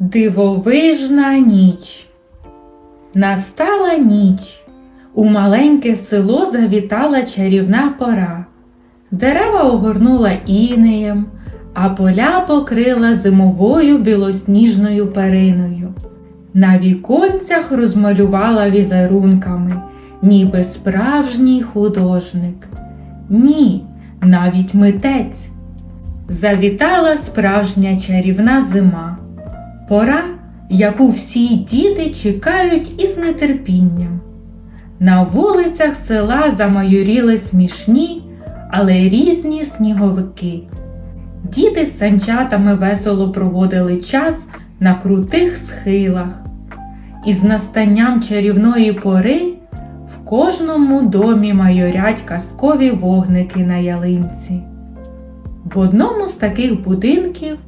Дивовижна ніч. Настала ніч. У маленьке село завітала чарівна пора. Дерева огорнула інеєм, а поля покрила зимовою білосніжною периною. На віконцях розмалювала візерунками, ніби справжній художник. Ні, навіть митець. Завітала справжня чарівна зима. Пора, яку всі діти чекають із нетерпінням. На вулицях села замайоріли смішні, але різні сніговики. Діти з санчатами весело проводили час на крутих схилах. І з настанням чарівної пори в кожному домі майорять казкові вогники на ялинці. В одному з таких будинків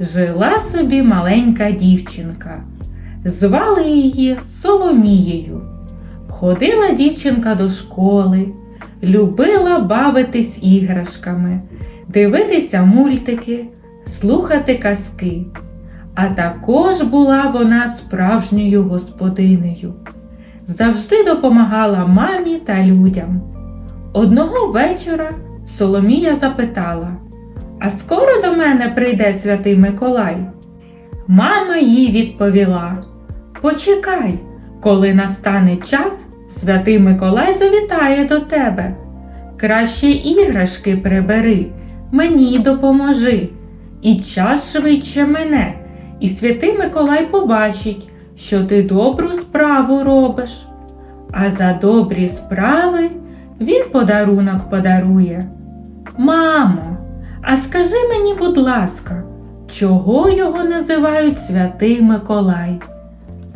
жила собі маленька дівчинка. Звали її Соломією. Ходила дівчинка до школи, любила бавитись іграшками, дивитися мультики, слухати казки. А також була вона справжньою господинею. Завжди допомагала мамі та людям. Одного вечора Соломія запитала А скоро до мене прийде святий Миколай? Мама їй відповіла Почекай, коли настане час, святий Миколай завітає до тебе. Краще іграшки прибери, мені допоможи, і час швидше мене, і святий Миколай побачить, що ти добру справу робиш. А за добрі справи він подарунок подарує. Мамо, а скажи мені, будь ласка, чого його називають святий Миколай?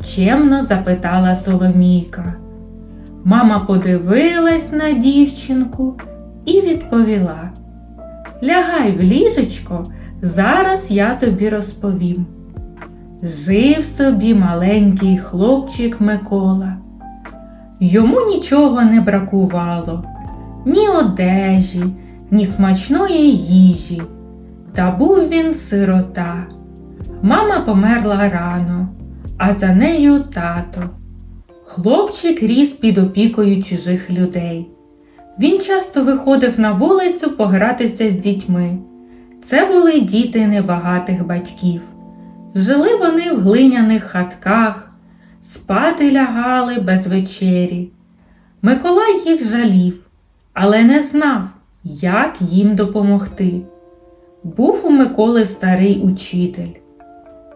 чемно запитала Соломійка. Мама подивилась на дівчинку і відповіла Лягай в ліжечко, зараз я тобі розповім. Жив собі маленький хлопчик Микола. Йому нічого не бракувало, ні одежі, ні смачної їжі. Та був він сирота. Мама померла рано, а за нею тато. Хлопчик ріс під опікою чужих людей. Він часто виходив на вулицю погратися з дітьми. Це були діти небагатих батьків. Жили вони в глиняних хатках, спати лягали без вечері. Миколай їх жалів, але не знав, як їм допомогти. Був у Миколи старий учитель.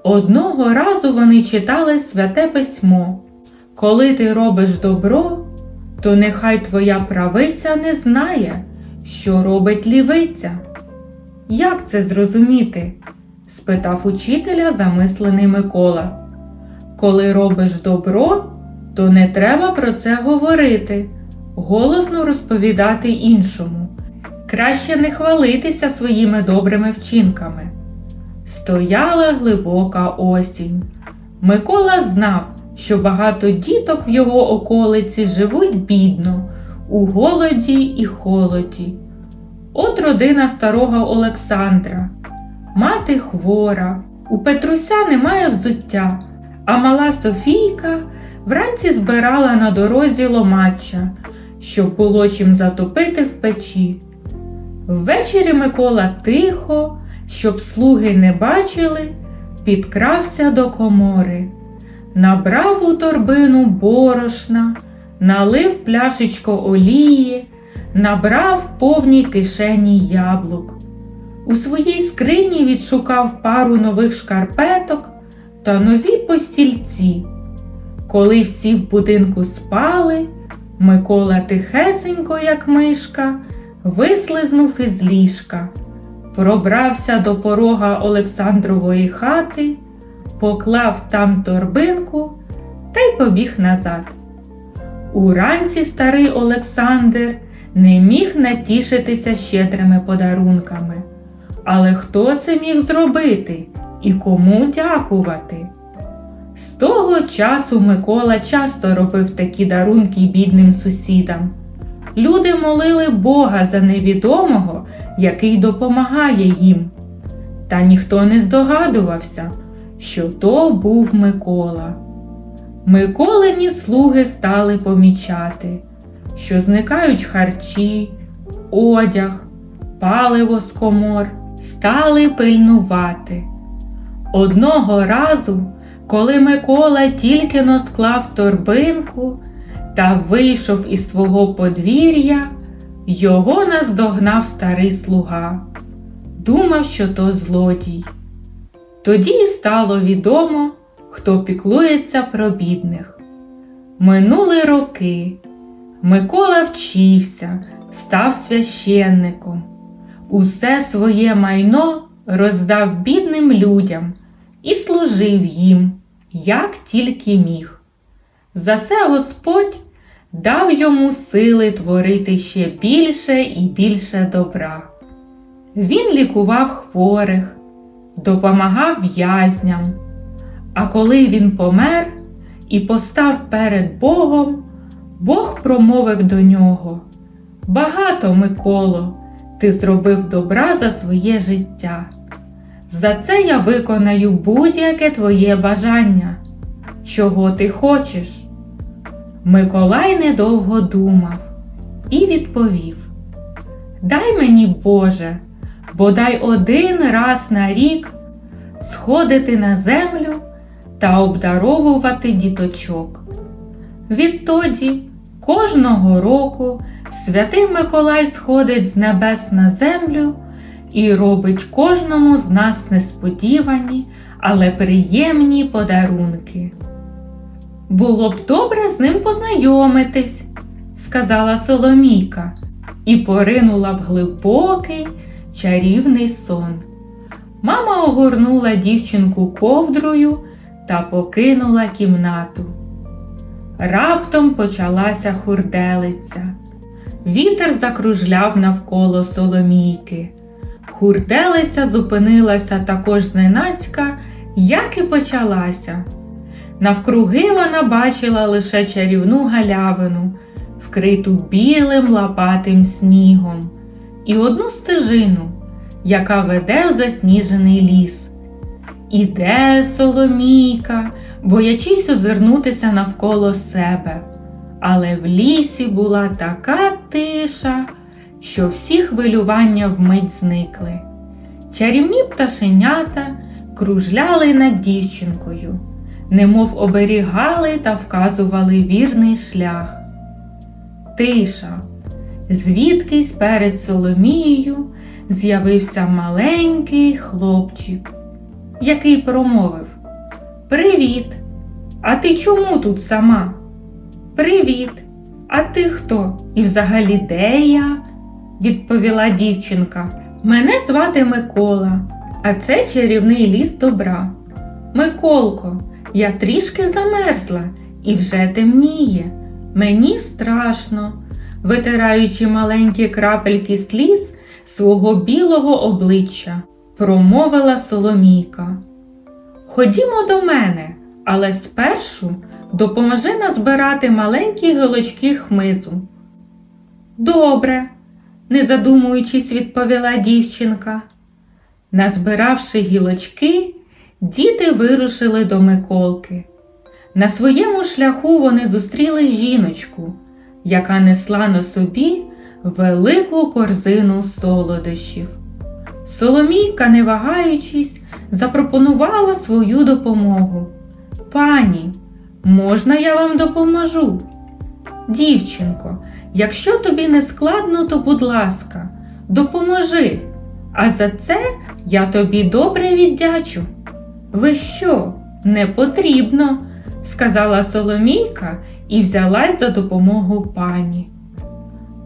Одного разу вони читали святе письмо. Коли ти робиш добро, то нехай твоя правиця не знає, що робить лівиця. Як це зрозуміти? спитав учителя замислений Микола. Коли робиш добро, то не треба про це говорити, голосно розповідати іншому. Краще не хвалитися своїми добрими вчинками. Стояла глибока осінь. Микола знав, що багато діток в його околиці живуть бідно, у голоді і холоді. От родина старого Олександра, мати хвора, у Петруся немає взуття, а мала Софійка вранці збирала на дорозі ломача, щоб було чим затопити в печі. Ввечері Микола тихо, щоб слуги не бачили, підкрався до комори, набрав у торбину борошна, налив пляшечко олії, набрав повній кишені яблук. У своїй скрині відшукав пару нових шкарпеток та нові постільці. Коли всі в будинку спали, Микола тихесенько, як мишка, вислизнув із ліжка, пробрався до порога Олександрової хати, поклав там торбинку та й побіг назад. Уранці старий Олександр не міг натішитися щедрими подарунками. Але хто це міг зробити і кому дякувати? З того часу Микола часто робив такі дарунки бідним сусідам. Люди молили Бога за невідомого, який допомагає їм. Та ніхто не здогадувався, що то був Микола. Миколині слуги стали помічати, що зникають харчі, одяг, паливо з комор, стали пильнувати. Одного разу, коли Микола тільки но склав торбинку та вийшов із свого подвір'я, його наздогнав старий слуга. Думав, що то злодій. Тоді й стало відомо, хто піклується про бідних. Минули роки. Микола вчився, став священником. Усе своє майно роздав бідним людям і служив їм, як тільки міг. За це Господь дав йому сили творити ще більше і більше добра. Він лікував хворих, допомагав в'язням. А коли він помер і постав перед Богом, Бог промовив до нього: Багато, Миколо, ти зробив добра за своє життя. За це я виконаю будь-яке твоє бажання. Чого ти хочеш? Миколай недовго думав і відповів: Дай мені, Боже, бодай один раз на рік сходити на землю та обдаровувати діточок. Відтоді кожного року святий Миколай сходить з небес на землю і робить кожному з нас несподівані, але приємні подарунки. Було б добре з ним познайомитись, сказала Соломійка і поринула в глибокий чарівний сон. Мама огорнула дівчинку ковдрою та покинула кімнату. Раптом почалася хурделиця. Вітер закружляв навколо Соломійки. Хурделиця зупинилася також зненацька, як і почалася. Навкруги вона бачила лише чарівну галявину, вкриту білим лопатим снігом, і одну стежину, яка веде в засніжений ліс. Іде Соломійка, боячись озирнутися навколо себе. Але в лісі була така тиша, що всі хвилювання вмить зникли. Чарівні пташенята кружляли над дівчинкою, немов оберігали та вказували вірний шлях. Тиша. Звідкись перед Соломією з'явився маленький хлопчик, який промовив Привіт! А ти чому тут сама? Привіт! А ти хто? І взагалі де я? відповіла дівчинка. Мене звати Микола, а це чарівний ліс добра. Миколко, я трішки замерзла і вже темніє. Мені страшно, витираючи маленькі крапельки сліз свого білого обличчя, промовила Соломійка. Ходімо до мене, але спершу допоможи назбирати маленькі гілочки хмизу. Добре, не задумуючись, відповіла дівчинка. Назбиравши гілочки, діти вирушили до Миколки. На своєму шляху вони зустріли жіночку, яка несла на собі велику корзину солодощів. Соломійка, не вагаючись, запропонувала свою допомогу. Пані, можна я вам допоможу? Дівчинко, якщо тобі не складно, то будь ласка, допоможи, а за це я тобі добре віддячу. Ви що, не потрібно? сказала Соломійка і взялась за допомогу пані.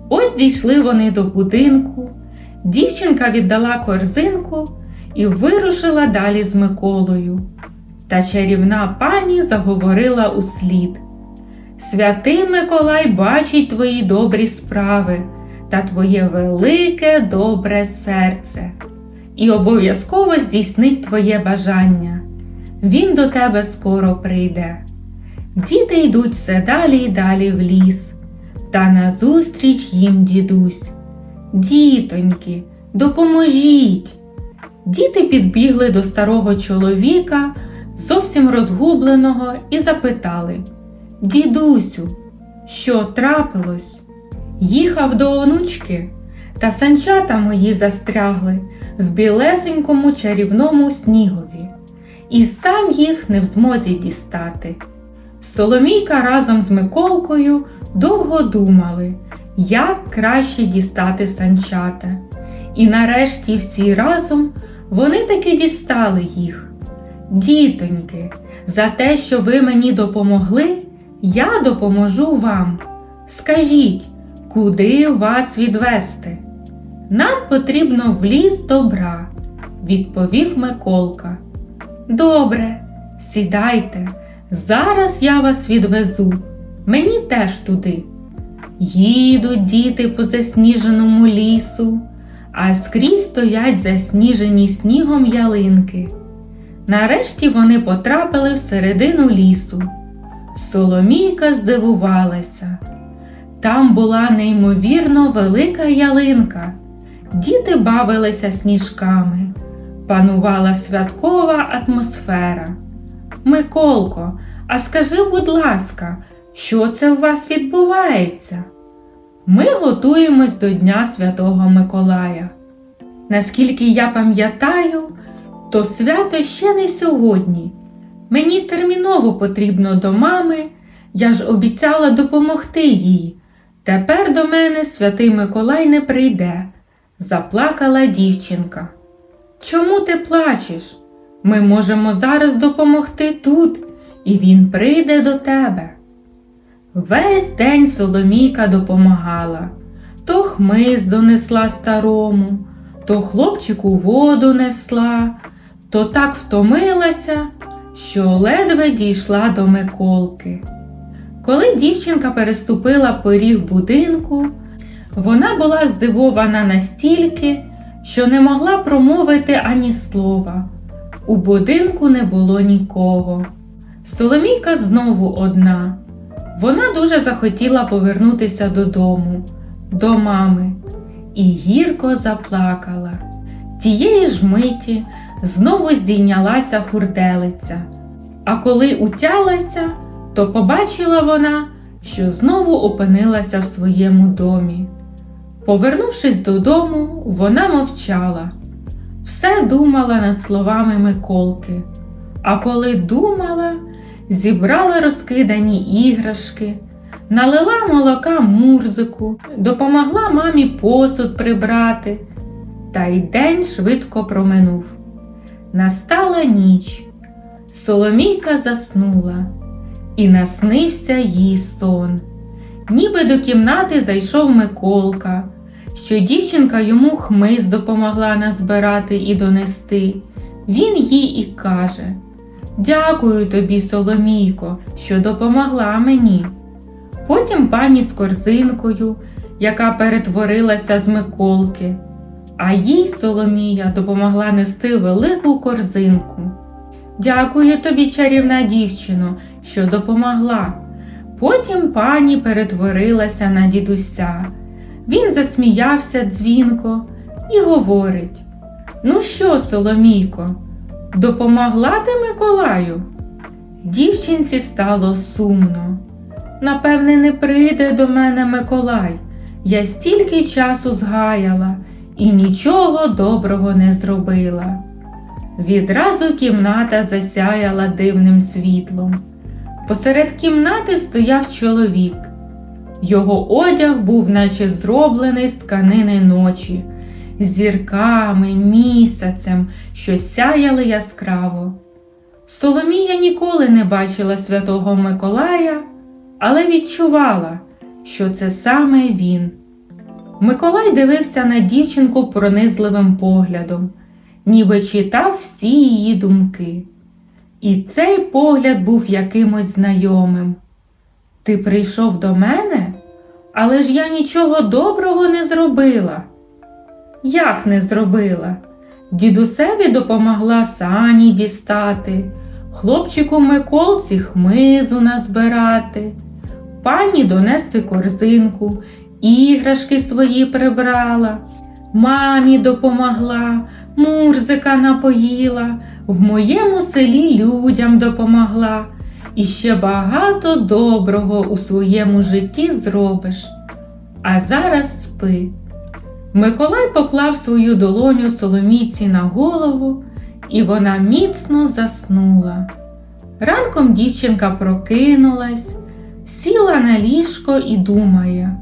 Ось дійшли вони до будинку. Дівчинка віддала корзинку і вирушила далі з Миколою. Та чарівна пані заговорила услід. Святий Миколай бачить твої добрі справи та твоє велике добре серце і обов'язково здійснить твоє бажання. Він до тебе скоро прийде. Діти йдуть все далі й далі в ліс, та назустріч їм дідусь. Дітоньки, допоможіть. Діти підбігли до старого чоловіка, зовсім розгубленого, і запитали Дідусю, що трапилось? Їхав до онучки, та санчата мої застрягли в білесенькому чарівному снігові, і сам їх не в змозі дістати. Соломійка разом з Миколкою довго думали, як краще дістати санчата. І нарешті всі разом вони таки дістали їх. Дітоньки, за те, що ви мені допомогли, я допоможу вам. Скажіть, куди вас відвести? Нам потрібно в ліс добра, відповів Миколка. Добре, сідайте, зараз я вас відвезу. Мені теж туди. Їдуть діти по засніженому лісу, а скрізь стоять засніжені снігом ялинки. Нарешті вони потрапили всередину лісу. Соломійка здивувалася. Там була неймовірно велика ялинка. Діти бавилися сніжками. Панувала святкова атмосфера. Миколко, а скажи, будь ласка, що це у вас відбувається? Ми готуємось до Дня Святого Миколая. Наскільки я пам'ятаю, то свято ще не сьогодні. Мені терміново потрібно до мами, я ж обіцяла допомогти їй. Тепер до мене святий Миколай не прийде, заплакала дівчинка. Чому ти плачеш? Ми можемо зараз допомогти тут, і він прийде до тебе. Весь день Соломійка допомагала. То хмиз донесла старому, то хлопчику воду несла, то так втомилася, що ледве дійшла до Миколки. Коли дівчинка переступила поріг будинку, вона була здивована настільки, що не могла промовити ані слова. У будинку не було нікого. Соломійка знову одна. Вона дуже захотіла повернутися додому, до мами, і гірко заплакала. Тієї ж миті знову здійнялася хурделиця, а коли утялася, то побачила вона, що знову опинилася в своєму домі. Повернувшись додому, вона мовчала, все думала над словами Миколки, а коли думала, зібрала розкидані іграшки, налила молока мурзику, допомогла мамі посуд прибрати, та й день швидко проминув. Настала ніч, Соломійка заснула, і наснився їй сон. Ніби до кімнати зайшов Миколка, що дівчинка йому хмиз допомогла назбирати і донести. Він їй і каже Дякую тобі, Соломійко, що допомогла мені. Потім пані з корзинкою, яка перетворилася з Миколки, а їй Соломія допомогла нести велику корзинку. Дякую тобі, чарівна дівчино, що допомогла. Потім пані перетворилася на дідуся. Він засміявся дзвінко і говорить Ну що, Соломійко, допомогла ти Миколаю? Дівчинці стало сумно. Напевне, не прийде до мене Миколай. Я стільки часу згаяла і нічого доброго не зробила. Відразу кімната засяяла дивним світлом. Посеред кімнати стояв чоловік. Його одяг був наче зроблений з тканини ночі, з зірками, місяцем, що сяяли яскраво. Соломія ніколи не бачила святого Миколая, але відчувала, що це саме він. Миколай дивився на дівчинку пронизливим поглядом, ніби читав всі її думки. І цей погляд був якимось знайомим. Ти прийшов до мене, але ж я нічого доброго не зробила. Як не зробила? Дідусеві допомогла сані дістати, хлопчику Миколці хмизу назбирати, пані донести корзинку, іграшки свої прибрала, мамі допомогла, мурзика напоїла, в моєму селі людям допомогла і ще багато доброго у своєму житті зробиш. А зараз спи. Миколай поклав свою долоню Соломійці на голову, і вона міцно заснула. Ранком дівчинка прокинулась, сіла на ліжко і думає,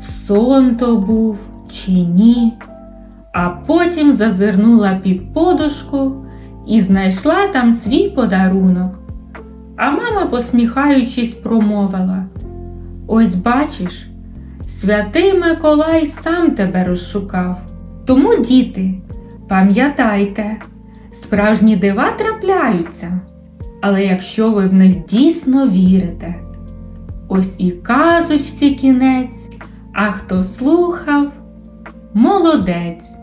сон то був чи ні. А потім зазирнула під подушку і знайшла там свій подарунок. А мама, посміхаючись, промовила: Ось бачиш, святий Миколай сам тебе розшукав. Тому, діти, пам'ятайте, справжні дива трапляються, але якщо ви в них дійсно вірите. Ось і казочці кінець, а хто слухав, молодець.